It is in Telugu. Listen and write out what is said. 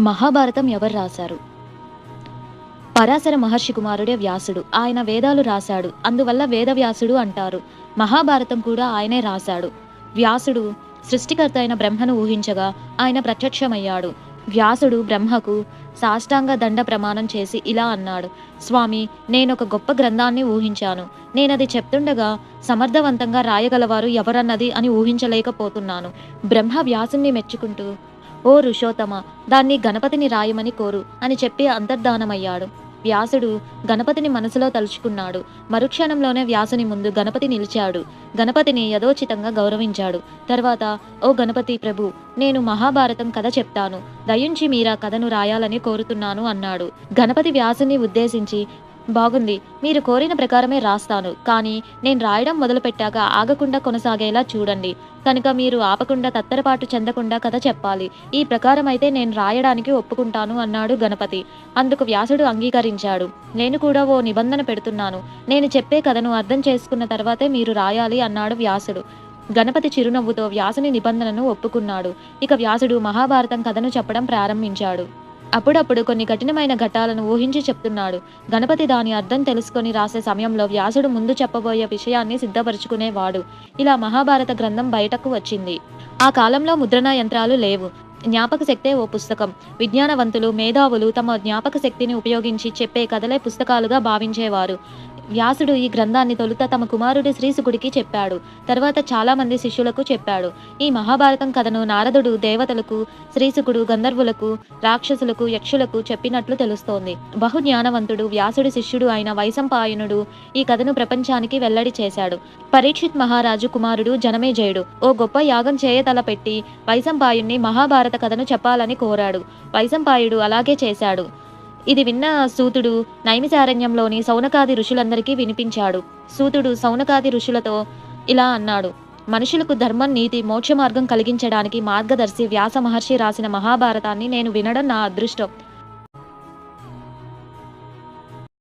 మహాభారతం ఎవరు రాశారు? పరాశర మహర్షి కుమారుడే వ్యాసుడు. ఆయన వేదాలు రాశాడు. అందువల్ల వేదవ్యాసుడు అంటారు. మహాభారతం కూడా ఆయనే రాశాడు. వ్యాసుడు సృష్టికర్త అయిన బ్రహ్మను ఊహించగా ఆయన ప్రత్యక్షమయ్యాడు. వ్యాసుడు బ్రహ్మకు సాష్టాంగ దండ ప్రమాణం చేసి ఇలా అన్నాడు. స్వామి నేనొక గొప్ప గ్రంథాన్ని ఊహించాను. నేనది చెప్తుండగా సమర్థవంతంగా రాయగలవారు ఎవరన్నది అని ఊహించలేకపోతున్నాను. బ్రహ్మ వ్యాసుని మెచ్చుకుంటూ ఓ ఋషోత్తమ దాన్ని గణపతిని రాయమని కోరు అని చెప్పి అంతర్ధానమయ్యాడు. వ్యాసుడు గణపతిని మనసులో తలుచుకున్నాడు. మరుక్షణంలోనే వ్యాసుని ముందు గణపతి నిలిచాడు. గణపతిని యథోచితంగా గౌరవించాడు. తర్వాత ఓ గణపతి ప్రభు నేను మహాభారతం కథ చెప్తాను. దయించి మీరా కథను రాయాలని కోరుతున్నాను అన్నాడు. గణపతి వ్యాసుని ఉద్దేశించి బాగుంది. మీరు కోరిన ప్రకారమే రాస్తాను. కానీ నేను రాయడం మొదలుపెట్టాక ఆగకుండా కొనసాగేలా చూడండి. కనుక మీరు ఆపకుండా తత్తరపాటు చెందకుండా కథ చెప్పాలి. ఈ ప్రకారం అయితే నేను రాయడానికి ఒప్పుకుంటాను అన్నాడు గణపతి. అందుకు వ్యాసుడు అంగీకరించాడు. నేను కూడా ఓ నిబంధన పెడుతున్నాను. నేను చెప్పే కథను అర్థం చేసుకున్న తర్వాతే మీరు రాయాలి అన్నాడు వ్యాసుడు. గణపతి చిరునవ్వుతో వ్యాసుని నిబంధనను ఒప్పుకున్నాడు. ఇక వ్యాసుడు మహాభారతం కథను చెప్పడం ప్రారంభించాడు. అప్పుడప్పుడు కొన్ని కఠినమైన ఘట్టాలను ఊహించి చెప్తున్నాడు. గణపతి దాని అర్థం తెలుసుకొని రాసే సమయంలో వ్యాసుడు ముందు చెప్పబోయే విషయాన్ని సిద్ధపరచుకునేవాడు. ఇలా మహాభారత గ్రంథం బయటకు వచ్చింది. ఆ కాలంలో ముద్రణ యంత్రాలు లేవు. జ్ఞాపక శక్తే ఓ పుస్తకం. విజ్ఞానవంతులు మేధావులు తమ జ్ఞాపక శక్తిని ఉపయోగించి చెప్పే కథలే పుస్తకాలుగా భావించేవారు. వ్యాసుడు ఈ గ్రంథాన్ని తొలుత తమ కుమారుడి శ్రీసుకుడికి చెప్పాడు. తర్వాత చాలామంది శిష్యులకు చెప్పాడు. ఈ మహాభారతం కథను నారదుడు దేవతలకు శ్రీసుకుడు గంధర్వులకు రాక్షసులకు యక్షులకు చెప్పినట్లు తెలుస్తోంది. బహు జ్ఞానవంతుడు వ్యాసుడి శిష్యుడు అయిన వైశంపాయనుడు ఈ కథను ప్రపంచానికి వెల్లడి చేశాడు. పరీక్షిత్ మహారాజు కుమారుడు జనమేజయుడు. ఓ గొప్ప యాగం చేయతల పెట్టి వైశంపాయుణ్ణి మహాభారత కథను చెప్పాలని కోరాడు. వైశంపాయుడు అలాగే చేశాడు. ఇది విన్న సూతుడు నైమిసారణ్యంలోని సౌనకాది ఋషులందరికీ వినిపించాడు. సూతుడు సౌనకాది ఋషులతో ఇలా అన్నాడు. మనుషులకు ధర్మం నీతి మోక్ష మార్గం కలిగించడానికి మార్గదర్శి వ్యాస మహర్షి రాసిన మహాభారతాన్ని నేను వినడం నా అదృష్టం.